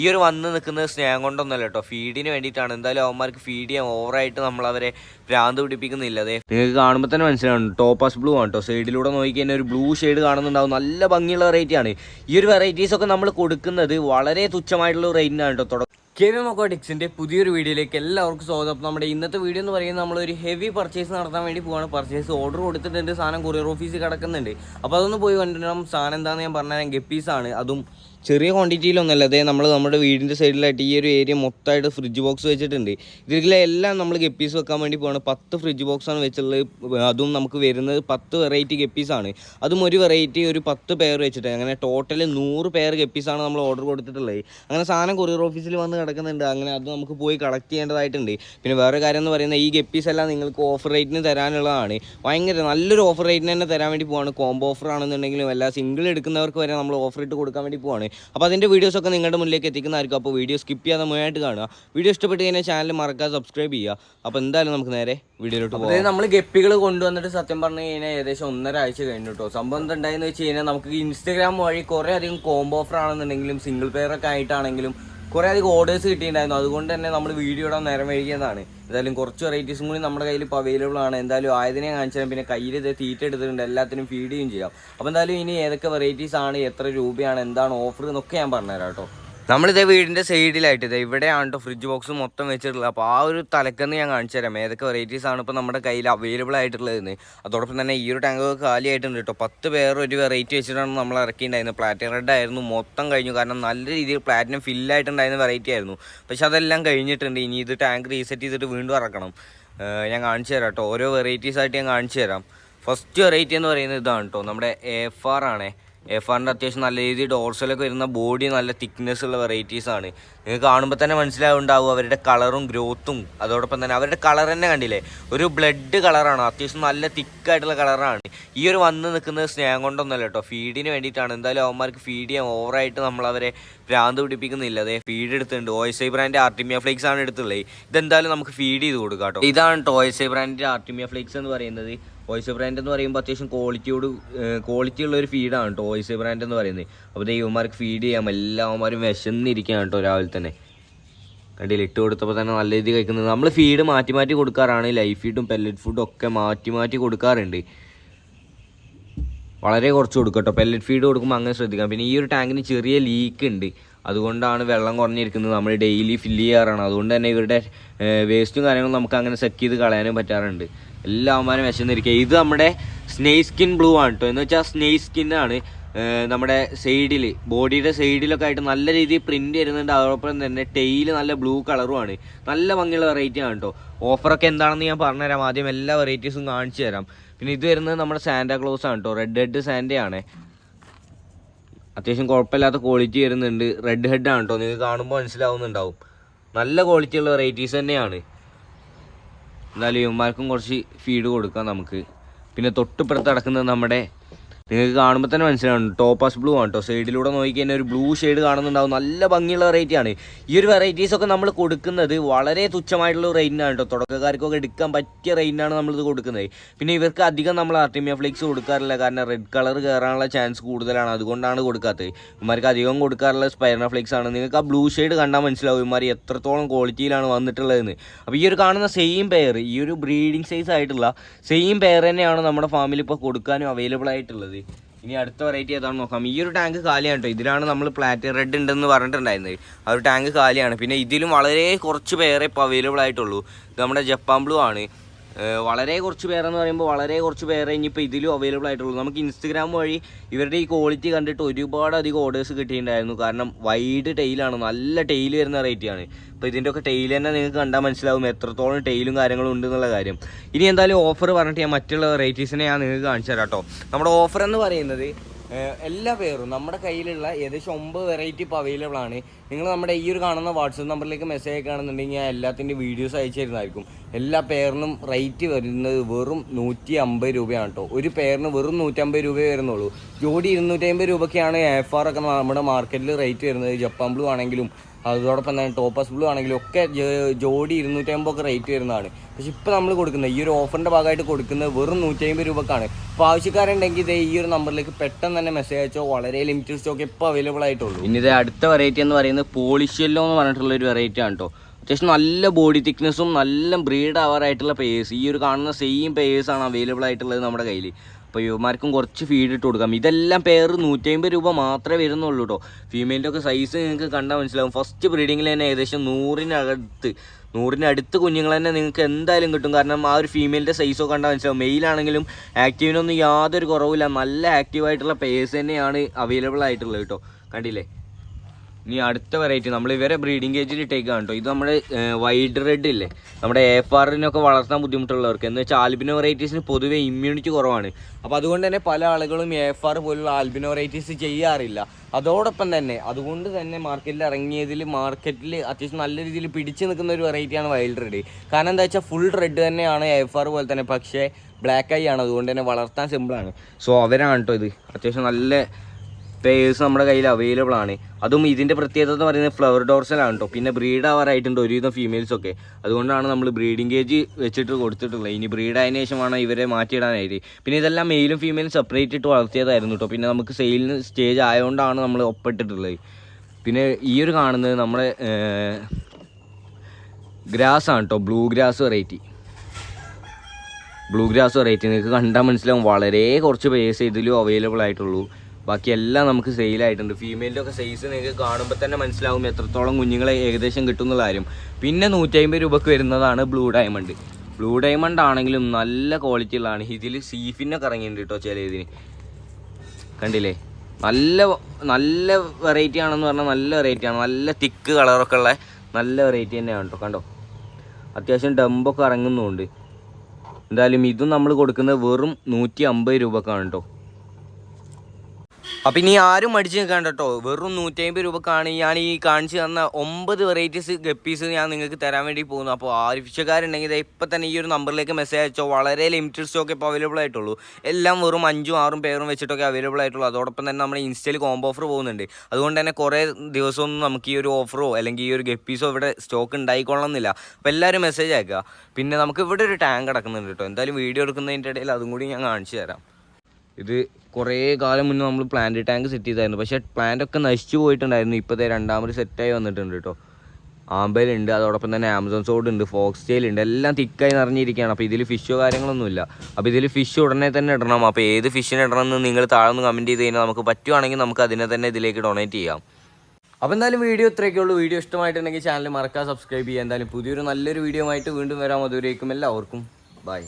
ഈ ഒരു വന്ന് നിൽക്കുന്നത് സ്നേഹം കൊണ്ടൊന്നല്ല കേട്ടോ. ഫീഡിന് വേണ്ടിയിട്ടാണ്. എന്തായാലും അവന്മാർക്ക് ഫീഡ് ചെയ്യാൻ ഓവറായിട്ട് നമ്മൾ അവരെ ഭ്രാന്ത് പിടിപ്പിക്കുന്നില്ല. അതെ നിങ്ങൾക്ക് കാണുമ്പോൾ തന്നെ മനസ്സിലാവും ടോപ്പാസ് ബ്ലൂ ആണ് കേട്ടോ. സൈഡിലൂടെ നോക്കി ഒരു ബ്ലൂ ഷെയ്ഡ് കാണുന്നുണ്ടാവും. നല്ല ഭംഗിയുള്ള വെറൈറ്റി ആണ്. ഈ ഒരു വെറൈറ്റീസ് ഒക്കെ നമ്മൾ കൊടുക്കുന്നത് വളരെ തുച്ഛമായിട്ടുള്ള റേറ്റിനാണ് കേട്ടോ. തുടക്കം. കെ വി മൊക്കോട്ടിക്സിന്റെ പുതിയൊരു വീഡിയോയിലേക്ക് എല്ലാവർക്കും സ്വാഗതം. അപ്പോൾ നമ്മുടെ ഇന്നത്തെ വീഡിയോ എന്ന് പറയുന്നത് നമ്മളൊരു ഹെവി പർച്ചേസ് നടത്താൻ വേണ്ടി പോവാണ്. പർച്ചേസ് ഓർഡർ കൊടുത്തിട്ടുണ്ട്. സാധനം കൊറിയർ ഓഫീസിൽ കിടക്കുന്നുണ്ട്. അപ്പോൾ അതൊന്ന് പോയി കണ്ടിട്ടുണ്ടാവും സാധനം എന്താണെന്ന് ഞാൻ പറഞ്ഞാൽ ഗപ്പീസാണ് അതും ചെറിയ ക്വാണ്ടിറ്റിയിലൊന്നല്ല അതേ നമ്മൾ നമ്മുടെ വീടിന്റെ സൈഡിലായിട്ട് ഈ ഒരു ഏരിയ മൊത്തമായിട്ട് ഫ്രിഡ്ജ് ബോക്സ് വെച്ചിട്ടുണ്ട്. ഇതിലെ എല്ലാം നമ്മൾ ഗപ്പീസ് വെക്കാൻ വേണ്ടി പോകണം പത്ത് ഫ്രിഡ്ജ് ബോക്സാണ് വെച്ചുള്ളത് അതും നമുക്ക് വരുന്നത് പത്ത് വെറൈറ്റി ഗപ്പീസാണ് അതും ഒരു വെറൈറ്റി ഒരു പത്ത് പെയർ വെച്ചിട്ട്. അങ്ങനെ ടോട്ടൽ നൂറ് പെയർ ഗപ്പീസാണ് നമ്മൾ ഓർഡർ കൊടുത്തിട്ടുള്ളത്. അങ്ങനെ സാധനം കൊറിയർ ഓഫീസിൽ വന്ന് കിടക്കുന്നുണ്ട്. അങ്ങനെ അത് നമുക്ക് പോയി കളക്ട് ചെയ്യേണ്ടതായിട്ടുണ്ട്. പിന്നെ വേറെ കാര്യം എന്ന് പറയുന്നത് ഈ ഗപ്പീസ് എല്ലാം നിങ്ങൾക്ക് ഓഫർ റേറ്റിന് തരാനുള്ളതാണ്. ഭയങ്കര നല്ലൊരു ഓഫർ റേറ്റിന് തന്നെ തരാൻ വേണ്ടി പോവാണ്. കോംബോ ഓഫർ ആണെന്നുണ്ടെങ്കിലും എല്ലാ സിംഗിൾ എടുക്കുന്നവർക്ക് വരെ നമ്മൾ ഓഫർ ഇട്ട് കൊടുക്കാൻ വേണ്ടി പോവാണ്. അപ്പോൾ അതിന്റെ വീഡിയോസൊക്കെ നിങ്ങളുടെ മുന്നിലേക്ക് എത്തിക്കുന്നതായിരിക്കും. അപ്പോൾ വീഡിയോ സ്കിപ്പ് ചെയ്യാതെ മുഴുവനായിട്ട് കാണുക. വീഡിയോ ഇഷ്ടപ്പെട്ട് കഴിഞ്ഞാൽ ചാനൽ മറക്കാതെ സബ്സ്ക്രൈബ് ചെയ്യുക. അപ്പോൾ എന്തായാലും നമുക്ക് നേരെ വീഡിയോയിലോട്ട് പോകാം നമ്മൾ ഗപ്പികൾ കൊണ്ടുവന്നിട്ട് സത്യം പറഞ്ഞു കഴിഞ്ഞാൽ ഏകദേശം ഒന്നര ആഴ്ച കഴിഞ്ഞു കേട്ടോ സംഭവം എന്തായെന്ന് വെച്ച് കഴിഞ്ഞാൽ നമുക്ക് ഇൻസ്റ്റാഗ്രാം വഴി കുറേ അധികം കോംബോ ഓഫർ ആണെന്നുണ്ടെങ്കിലും സിംഗിൾ പെയർ ഒക്കെ ആയിട്ടാണെങ്കിലും കുറേ അധികം ഓർഡേഴ്സ് കിട്ടിയിട്ടുണ്ടായിരുന്നു. അതുകൊണ്ട് തന്നെ നമ്മൾ വീഡിയോ ഇടാൻ നേരം വൈകിയതാണ്. എന്തായാലും കുറച്ച് വെറൈറ്റീസും കൂടി നമ്മുടെ കയ്യിൽ ഇപ്പോൾ അവൈലബിൾ ആണ്. എന്തായാലും ആയതിനെ കാണിച്ചാൽ പിന്നെ കയ്യിൽ ഇത് തീറ്റ എടുത്തിട്ടുണ്ട്. എല്ലാത്തിനും ഫീഡ് ചെയ്യും ചെയ്യാം. അപ്പോൾ എന്തായാലും ഇനി ഏതൊക്കെ വെറൈറ്റീസ് ആണ് എത്ര രൂപയാണ് എന്താണ് ഓഫർ എന്നൊക്കെ ഞാൻ പറഞ്ഞുതരാം കേട്ടോ. നമ്മളിതേ വീടിന്റെ സൈഡിലായിട്ട് ഇതേ ഇവിടെയാണ് കേട്ടോ ഫ്രിഡ്ജ് ബോക്സ് മൊത്തം വെച്ചിട്ടുള്ളത്. അപ്പോൾ ആ ഒരു തലക്കെന്ന് ഞാൻ കാണിച്ചു തരാം. ഏതൊക്കെ വെറൈറ്റീസ് ആണ് ഇപ്പോൾ നമ്മുടെ കയ്യിൽ അവൈലബിൾ ആയിട്ടുള്ളതെന്ന്. അതോടൊപ്പം തന്നെ ഈ ഒരു ടാങ്ക് കാലിയായിട്ടുണ്ട് കേട്ടോ. പത്ത് പേർ ഒരു വെറൈറ്റി വെച്ചിട്ടാണ് നമ്മൾ ഇറക്കിയിട്ടുണ്ടായിരുന്നത്. പ്ലാറ്റിനം റെഡ് ആയിരുന്നു മൊത്തം കഴിഞ്ഞു. കാരണം നല്ല രീതിയിൽ പ്ലാറ്റിനം ഫില്ലായിട്ടുണ്ടായിരുന്ന വെറൈറ്റി ആയിരുന്നു. പക്ഷെ അതെല്ലാം കഴിഞ്ഞിട്ടുണ്ട്. ഇനി ഇത് ടാങ്ക് റീസെറ്റ് ചെയ്തിട്ട് വീണ്ടും ഇറക്കണം. ഞാൻ കാണിച്ചു തരാം കേട്ടോ. ഓരോ വെറൈറ്റീസ് ആയിട്ട് ഞാൻ കാണിച്ചു തരാം. ഫസ്റ്റ് വെറൈറ്റി എന്ന് പറയുന്നത് ഇതാണ് കേട്ടോ. നമ്മുടെ എഫ് ആർ ആണേ. എഫ് ആറിന്റെ അത്യാവശ്യം നല്ല രീതിയിൽ ഡോർസലൊക്കെ വരുന്ന ബോഡി നല്ല തിക്നെസ് ഉള്ള വെറൈറ്റീസ് ആണ്. നിങ്ങൾക്ക് കാണുമ്പോൾ തന്നെ മനസ്സിലാവുണ്ടാവും അവരുടെ കളറും ഗ്രോത്തും അതോടൊപ്പം തന്നെ അവരുടെ കളർ തന്നെ കണ്ടില്ലേ? ഒരു ബ്ലഡ് കളറാണ് അത്യാവശ്യം നല്ല തിക്കായിട്ടുള്ള കളറാണ് ഈ ഒരു വന്ന് നിൽക്കുന്നത് സ്നേഹം കൊണ്ടൊന്നുമല്ല കേട്ടോ. ഫീഡിന് വേണ്ടിയിട്ടാണ്. എന്തായാലും അവന്മാർക്ക് ഫീഡ് ചെയ്യാൻ ഓവറായിട്ട് നമ്മൾ അവരെ ഭ്രാന്ത് പിടിപ്പിക്കുന്നില്ല. അതെ ഫീഡ് എടുത്തിട്ടുണ്ട്. ഓയസൈ ബ്രാൻഡ് ആർട്ടിമിയ ഫ്ലേക്സ് ആണ് എടുത്തുള്ളത്. ഇതെന്തായാലും നമുക്ക് ഫീഡ് ചെയ്ത് കൊടുക്കാം കേട്ടോ. ഇതാണ് ടോയ്സൈ ബ്രാൻഡിന്റെ ആർട്ടിമിയ ഫ്ലേക്സ് എന്ന് പറയുന്നത്. വോയിസ് ബ്രാൻഡ് എന്ന് പറയുമ്പോൾ അത്യാവശ്യം ക്വാളിറ്റിയോട് ക്വാളിറ്റി ഉള്ള ഒരു ഫീഡാണ് കേട്ടോ വോയിസ് ബ്രാൻഡ് എന്ന് പറയുന്നത്. അപ്പോൾ ദൈവമാർക്ക് ഫീഡ് ചെയ്യാം. എല്ലാവന്മാരും വിശന്നിരിക്കുകയാണ് കേട്ടോ രാവിലെ തന്നെ. കണ്ടില്ല? ഇട്ട് കൊടുത്തപ്പോൾ തന്നെ നല്ല രീതിയിൽ കഴിക്കുന്നത്. നമ്മൾ ഫീഡ് മാറ്റി മാറ്റി കൊടുക്കാറാണ്. ലൈഫ് ഫീഡും പെല്ലറ്റ് ഫുഡും ഒക്കെ മാറ്റി മാറ്റി കൊടുക്കാറുണ്ട്. വളരെ കുറച്ച് കൊടുക്കും കേട്ടോ പെല്ലറ്റ് ഫീഡ് കൊടുക്കുമ്പോൾ അങ്ങനെ ശ്രദ്ധിക്കാം പിന്നെ ഈ ഒരു ടാങ്കിന് ചെറിയ ലീക്ക് ഉണ്ട്. അതുകൊണ്ടാണ് വെള്ളം കുറഞ്ഞിരിക്കുന്നത്. നമ്മൾ ഡെയിലി ഫില്ല് ചെയ്യാറാണ്. അതുകൊണ്ട് തന്നെ ഇവരുടെ വേസ്റ്റും കാര്യങ്ങളും നമുക്ക് അങ്ങനെ സെറ്റ് ചെയ്ത് കളയാനും പറ്റാറുണ്ട്. എല്ലാവന്മാരും വിശന്നിരിക്കുക. ഇത് നമ്മുടെ സ്നേ സ്കിൻ ബ്ലൂ ആണ് കേട്ടോ എന്ന് വെച്ചാൽ സ്നേ സ്കിൻ ആണ് നമ്മുടെ സൈഡിൽ ബോഡിയുടെ സൈഡിലൊക്കെ ആയിട്ട് നല്ല രീതിയിൽ പ്രിന്റ് വരുന്നുണ്ട്. അതോടൊപ്പം തന്നെ ടെയിൽ നല്ല ബ്ലൂ കളറുമാണ് നല്ല ഭംഗിയുള്ള വെറൈറ്റി ആണ് കേട്ടോ ഓഫറൊക്കെ എന്താണെന്ന് ഞാൻ പറഞ്ഞുതരാം. ആദ്യം എല്ലാ വെറൈറ്റീസും കാണിച്ചു തരാം. പിന്നെ ഇത് വരുന്നത് നമ്മുടെ സാന്റാ ക്ലോസ് ആണ് കേട്ടോ റെഡ് ഹെഡ് സാൻഡയാണ് അത്യാവശ്യം കുഴപ്പമില്ലാത്ത ക്വാളിറ്റി വരുന്നുണ്ട്. റെഡ് ഹെഡ് ആണ് കേട്ടോ നിങ്ങൾക്ക് കാണുമ്പോൾ മനസ്സിലാവുന്നുണ്ടാവും. നല്ല ക്വാളിറ്റിയുള്ള വെറൈറ്റീസ് തന്നെയാണ്. എന്നാലും ഇവന്മാർക്കും കുറച്ച് ഫീഡ് കൊടുക്കാം നമുക്ക്. പിന്നെ തൊട്ടിപ്പുറത്ത് കിടക്കുന്നത് നമ്മുടെ നിങ്ങൾക്ക് കാണുമ്പോൾ തന്നെ മനസ്സിലാവും ടോപ്പാസ് ബ്ലൂ ആണ് കേട്ടോ സൈഡിലൂടെ നോക്കി കഴിഞ്ഞാൽ ഒരു ബ്ലൂ ഷെയ്ഡ് കാണുന്നുണ്ടാവും. നല്ല ഭംഗിയുള്ള വെറൈറ്റിയാണ് ഈ ഒരു വെറൈറ്റീസ് ഒക്കെ നമ്മൾ കൊടുക്കുന്നത് വളരെ തുച്ഛമായിട്ടുള്ള റേറ്റിനാണ് കേട്ടോ തുടക്കക്കാർക്കൊക്കെ എടുക്കാൻ പറ്റിയ റേറ്റിനാണ് നമ്മളിത് കൊടുക്കുന്നത്. പിന്നെ ഇവർക്ക് അധികം നമ്മൾ ആർട്ടിമിയ ഫ്ലേക്സ് കൊടുക്കാറില്ല. കാരണം റെഡ് കളർ കയറാനുള്ള ചാൻസ് കൂടുതലാണ്. അതുകൊണ്ടാണ് കൊടുക്കാത്തത്. ഇമാർക്ക് അധികം കൊടുക്കാറുള്ള സ്പൈറന ഫ്ലേക്സ് ആണ്. നിങ്ങൾക്ക് ആ ബ്ലൂ ഷെയ്ഡ് കണ്ടാൽ മനസ്സിലാവും ഇമാർ എത്രത്തോളം ക്വാളിറ്റിയിലാണ് വന്നിട്ടുള്ളതെന്ന്. അപ്പോൾ ഈ ഒരു കാണുന്ന സെയിം പെയർ ഈ ഒരു ബ്രീഡിംഗ് സൈസ് ആയിട്ടുള്ള സെയിം പെയർ തന്നെയാണ് നമ്മുടെ ഫാമിലി ഇപ്പോൾ കൊടുക്കാനും അവൈലബിൾ ആയിട്ടുള്ളത്. ഇനി അടുത്ത വെറൈറ്റി ഏതാണെന്ന് നോക്കാം. ഈ ഒരു ടാങ്ക് കാലിയാണ് കേട്ടോ ഇതിലാണ് നമ്മൾ പ്ലാറ്റ് റെഡ് ഉണ്ടെന്ന് പറഞ്ഞിട്ടുണ്ടായിരുന്നത്. ആ ഒരു ടാങ്ക് കാലിയാണ്. പിന്നെ ഇതിലും വളരെ കുറച്ച് പേരെ ഇപ്പോൾ അവൈലബിൾ ആയിട്ടുള്ളൂ. ഇത് നമ്മുടെ ജപ്പാൻ ബ്ലൂ ആണ്. വളരെ കുറച്ച് പേരെന്ന് പറയുമ്പോൾ വളരെ കുറച്ച് പേരെ ഇനിയിപ്പോൾ ഇതിലും അവൈലബിൾ ആയിട്ടുള്ളൂ. നമുക്ക് ഇൻസ്റ്റഗ്രാം വഴി ഇവരുടെ ഈ ക്വാളിറ്റി കണ്ടിട്ട് ഒരുപാട് അധികം ഓർഡേഴ്സ് കിട്ടിയിട്ടുണ്ടായിരുന്നു. കാരണം വൈഡ് ടെയിലാണ് നല്ല ടെയിൽ വരുന്ന റേറ്റാണ് അപ്പോൾ ഇതിന്റെ ഒക്കെ ടെയിൽ തന്നെ നിങ്ങൾക്ക് കണ്ടാൽ മനസ്സിലാവും എത്രത്തോളം ടെയിലും കാര്യങ്ങളും ഉണ്ട് എന്നുള്ള കാര്യം. ഇനി എന്തായാലും ഓഫർ പറഞ്ഞിട്ട് ഞാൻ മറ്റുള്ള വെറൈറ്റീസിനെ ഞാൻ നിങ്ങൾക്ക് കാണിച്ചു തരാം കേട്ടോ. നമ്മുടെ ഓഫർ എന്ന് പറയുന്നത് എല്ലാ പേരും നമ്മുടെ കയ്യിലുള്ള ഏകദേശം ഒമ്പത് വെറൈറ്റി ഇപ്പോൾ അവൈലബിൾ ആണ്. നിങ്ങൾ നമ്മുടെ ഈ ഒരു കാണുന്ന വാട്സപ്പ് നമ്പറിലേക്ക് മെസ്സേജ് അയക്കുകയാണെന്നുണ്ടെങ്കിൽ ഞാൻ എല്ലാത്തിന്റെ വീഡിയോസ് അയച്ചു തരുന്നതായിരിക്കും എല്ലാ പേരിനും റേറ്റ് വരുന്നത് വെറും നൂറ്റി അമ്പത് രൂപയാണ് കേട്ടോ ഒരു പേരിന് വെറും നൂറ്റമ്പത് രൂപയേ വരുന്നുള്ളൂ. ജോഡി ഇരുന്നൂറ്റി അമ്പത് രൂപയ്ക്കാണ് എഫ് ആർ ഒക്കെ നമ്മുടെ മാർക്കറ്റിൽ റേറ്റ് വരുന്നത്. ജപ്പാൻ ബ്ലൂ ആണെങ്കിലും അതോടൊപ്പം തന്നെ ടോപ്പസ് ബ്ലൂ ആണെങ്കിലും ഒക്കെ ജോഡി ഇരുന്നൂറ്റമ്പത് ഒക്കെ റേറ്റ് വരുന്നതാണ്. പക്ഷെ ഇപ്പോൾ നമ്മൾ കൊടുക്കുന്നത് ഈ ഒരു ഓഫറിന്റെ ഭാഗമായിട്ട് കൊടുക്കുന്നത് വെറും നൂറ്റമ്പത് രൂപക്കാണ്. അപ്പോൾ ആവശ്യക്കാരുണ്ടെങ്കിൽ ഇതേ ഈ ഒരു നമ്പറിലേക്ക് പെട്ടെന്ന് തന്നെ മെസ്സേജ് അയച്ചോ വളരെ ലിമിറ്റഡ് സ്റ്റോക്ക് ഇപ്പോൾ അവൈലബിൾ ആയിട്ടുള്ളൂ. ഇനി ഇത് അടുത്ത വെറൈറ്റി എന്ന് പറയുന്നത് പോളിഷ്യല്ലോ എന്ന് പറഞ്ഞിട്ടുള്ള ഒരു വെറൈറ്റി ആണ് കേട്ടോ അത്യാവശ്യം നല്ല ബോഡി തിക്നെസ്സും നല്ല ബ്രീഡ് ആവാറായിട്ടുള്ള പേയേഴ്സ് ഈ ഒരു കാണുന്ന സെയിം പേഴ്സാണ് അവൈലബിൾ ആയിട്ടുള്ളത് നമ്മുടെ കയ്യിൽ അപ്പോൾ യുവമാർക്കും കുറച്ച് ഫീഡ് ഇട്ട് കൊടുക്കാം. ഇതെല്ലാം പേർ നൂറ്റമ്പത് രൂപ മാത്രമേ വരുന്നുള്ളൂ കേട്ടോ ഫീമെയിലിന്റെ ഒക്കെ സൈസ് നിങ്ങൾക്ക് കണ്ടാൽ മനസ്സിലാവും. ഫസ്റ്റ് ബ്രീഡിങ്ങിൽ തന്നെ ഏകദേശം നൂറിനകത്ത് നൂറിനടുത്ത് കുഞ്ഞുങ്ങൾ തന്നെ നിങ്ങൾക്ക് എന്തായാലും കിട്ടും. കാരണം ആ ഒരു ഫീമെയിലിന്റെ സൈസൊക്കെ കണ്ടാൽ മനസ്സിലാവും. മെയിലാണെങ്കിലും ആക്റ്റീവിനൊന്നും യാതൊരു കുറവില്ല നല്ല ആക്റ്റീവായിട്ടുള്ള പേഴ്സ് തന്നെയാണ് അവൈലബിൾ ആയിട്ടുള്ളത് കേട്ടോ കണ്ടില്ലേ? ഇനി അടുത്ത വെറൈറ്റി നമ്മൾ ഇവരെ ബ്രീഡിംഗ് കേജിൽ ഇട്ടേക്കാണ് കേട്ടോ ഇത് നമ്മുടെ വൈഡ് റെഡ് ഇല്ലേ? നമ്മുടെ എഫ് ആറിനൊക്കെ വളർത്താൻ ബുദ്ധിമുട്ടുള്ളവർക്ക്. എന്ന് വെച്ചാൽ ആൽബിനോ വെറൈറ്റീസിന് പൊതുവേ ഇമ്മ്യൂണിറ്റി കുറവാണ്. അപ്പോൾ അതുകൊണ്ട് തന്നെ പല ആളുകളും എഫ് ആർ പോലുള്ള ആൽബിനോ വെറൈറ്റീസ് ചെയ്യാറില്ല. അതോടൊപ്പം തന്നെ അതുകൊണ്ട് തന്നെ മാർക്കറ്റിൽ ഇറങ്ങിയതിൽ മാർക്കറ്റിൽ അത്യാവശ്യം നല്ല രീതിയിൽ പിടിച്ചു നിൽക്കുന്ന ഒരു വെറൈറ്റിയാണ് വൈൽഡ് റെഡ് കാരണം എന്താ വെച്ചാൽ ഫുൾ റെഡ് തന്നെയാണ് എഫ് ആർ പോലെ തന്നെ. പക്ഷേ ബ്ലാക്ക് ഐ ആണ്. അതുകൊണ്ട് തന്നെ വളർത്താൻ സിമ്പിളാണ് സോ അവരാണ് കേട്ടോ ഇത്. അത്യാവശ്യം നല്ല പേഴ്സ് നമ്മുടെ കയ്യിൽ അവൈലബിൾ ആണ്. അതും ഇതിന്റെ പ്രത്യേകത എന്ന് പറയുന്നത് ഫ്ലവർ ഡോർസലാണ് കേട്ടോ പിന്നെ ബ്രീഡ് ആവാറായിട്ടുണ്ട് ഒരുവിധം ഫീമെയിൽസൊക്കെ അതുകൊണ്ടാണ് നമ്മൾ ബ്രീഡിംഗ് കേജ് വെച്ചിട്ട് കൊടുത്തിട്ടുള്ളത്. ഇനി ബ്രീഡ് ആയതിനു ശേഷം വേണം ഇവരെ മാറ്റിയിടാനായിട്ട്. പിന്നെ ഇതെല്ലാം മെയിലും ഫീമെയിലും സെപ്പറേറ്റ് ഇട്ട് വളർത്തിയതായിരുന്നു കേട്ടോ പിന്നെ നമുക്ക് സെയിലിന് സ്റ്റേജ് ആയതുകൊണ്ടാണ് നമ്മൾ ഒപ്പിട്ടിട്ടുള്ളത്. പിന്നെ ഈ ഒരു കാണുന്നത് നമ്മുടെ ഗ്രാസ് ആണ് കേട്ടോ blue grass variety blue grass variety നിങ്ങൾക്ക് കണ്ടാൽ മനസ്സിലാവും. വളരെ കുറച്ച് പേസ് ഇതിലും അവൈലബിൾ ആയിട്ടുള്ളൂ. ബാക്കി എല്ലാം നമുക്ക് സെയിലായിട്ടുണ്ട് ഫീമെയിലിന്റെ ഒക്കെ സൈസ് നിങ്ങൾക്ക് കാണുമ്പോൾ തന്നെ മനസ്സിലാവും എത്രത്തോളം കുഞ്ഞുങ്ങളെ ഏകദേശം കിട്ടും എന്നുള്ള കാര്യം. പിന്നെ നൂറ്റി രൂപക്ക് വരുന്നതാണ് ബ്ലൂ ഡയമണ്ട് ബ്ലൂ ഡയമണ്ട് ആണെങ്കിലും നല്ല ക്വാളിറ്റി ഉള്ളതാണ്. ഇതിൽ സീഫിനൊക്കെ ഇറങ്ങിയിട്ടുണ്ട് കേട്ടോ ചില ഇതിന്. കണ്ടില്ലേ? നല്ല നല്ല വെറൈറ്റി ആണെന്ന് പറഞ്ഞാൽ നല്ല വെറൈറ്റി ആണ്. നല്ല തിക്ക് കളറൊക്കെ ഉള്ള നല്ല വെറൈറ്റി തന്നെയാണ് കേട്ടോ കണ്ടോ? അത്യാവശ്യം ഡമ്പൊക്കെ ഇറങ്ങുന്നുണ്ട്. എന്തായാലും ഇതും നമ്മൾ കൊടുക്കുന്നത് വെറും നൂറ്റി അമ്പത് രൂപക്കാണ് കേട്ടോ അപ്പം ഇനി ആരും മടിച്ച് നിൽക്കാണ്ട് കേട്ടോ. വെറും നൂറ്റമ്പത് രൂപക്കാണ് ഞാൻ ഈ കാണിച്ചു തന്ന ഒമ്പത് വെറൈറ്റീസ് ഗപ്പീസ് ഞാൻ നിങ്ങൾക്ക് തരാൻ വേണ്ടി പോകുന്നു. അപ്പോൾ ആവശ്യക്കാരുണ്ടെങ്കിൽ ഇപ്പം തന്നെ ഈ ഒരു നമ്പറിലേക്ക് മെസ്സേജ് അയച്ചോ. വളരെ ലിമിറ്റഡ് സ്റ്റോക്ക് ഇപ്പോൾ അവൈലബിൾ ആയിട്ടുള്ളൂ. എല്ലാം വെറും അഞ്ചും ആറും പേരും വെച്ചിട്ടൊക്കെ അവൈലബിൾ ആയിട്ടുള്ളൂ. അതോടൊപ്പം തന്നെ നമ്മുടെ ഇൻസ്റ്റയിൽ കോംബോ ഓഫർ പോകുന്നുണ്ട്. അതുകൊണ്ട് തന്നെ കുറേ ദിവസമൊന്നും നമുക്ക് ഈ ഒരു ഓഫറോ അല്ലെങ്കിൽ ഈ ഒരു ഗപ്പീസോ ഇവിടെ സ്റ്റോക്ക് ഉണ്ടായിക്കൊള്ളണമെന്നില്ല അപ്പോൾ എല്ലാവരും മെസ്സേജ് അയക്കുക. പിന്നെ നമുക്ക് ഇവിടെ ഒരു ടാങ്ക് കിടക്കുന്നുണ്ട് കേട്ടോ. എന്തായാലും വീഡിയോ എടുക്കുന്നതിന്റെ ഇടയിൽ അതും കൂടി ഞാൻ കാണിച്ചു തരാം. ഇത് കുറേ കാലം മുന്നേ നമ്മൾ പ്ലാന്റ് ടാങ്ക് സെറ്റ് ചെയ്തായിരുന്നു. പക്ഷേ പ്ലാന്റ് ഒക്കെ നശിച്ചു പോയിട്ടുണ്ടായിരുന്നു. ഇപ്പോഴത്തെ രണ്ടാമത് സെറ്റായി വന്നിട്ടുണ്ട് കേട്ടോ ആമ്പലുണ്ട് അതോടൊപ്പം തന്നെ ആമസോൺ സോഡ് ഉണ്ട് ഫോക്സ് ഉണ്ട് എല്ലാം തിക്കായി നിറഞ്ഞിരിക്കുകയാണ്. അപ്പോൾ ഇതിൽ ഫിഷോ കാര്യങ്ങളൊന്നുമില്ല അപ്പോൾ ഇതിൽ ഫിഷ് ഉടനെ തന്നെ ഇടണം. അപ്പോൾ ഏത് ഫിഷിനെ ഇടണം എന്ന് നിങ്ങൾ നിന്ന് കമന്റ് ചെയ്ത് കഴിഞ്ഞാൽ നമുക്ക് പറ്റുവാണെങ്കിൽ നമുക്ക് അതിനെ തന്നെ ഇതിലേക്ക് ഡൊണേറ്റ് ചെയ്യാം. അപ്പോൾ എന്തായാലും വീഡിയോ ഇത്രയൊക്കെ ഉള്ളൂ. വീഡിയോ ഇഷ്ടമായിട്ടുണ്ടെങ്കിൽ ചാനൽ മറക്കാതെ സബ്സ്ക്രൈബ് ചെയ്യുക. എന്തായാലും പുതിയൊരു നല്ലൊരു വീഡിയോ ആയിട്ട് വീണ്ടും വരാം. അതുവരേക്കും എല്ലാവർക്കും. ബൈ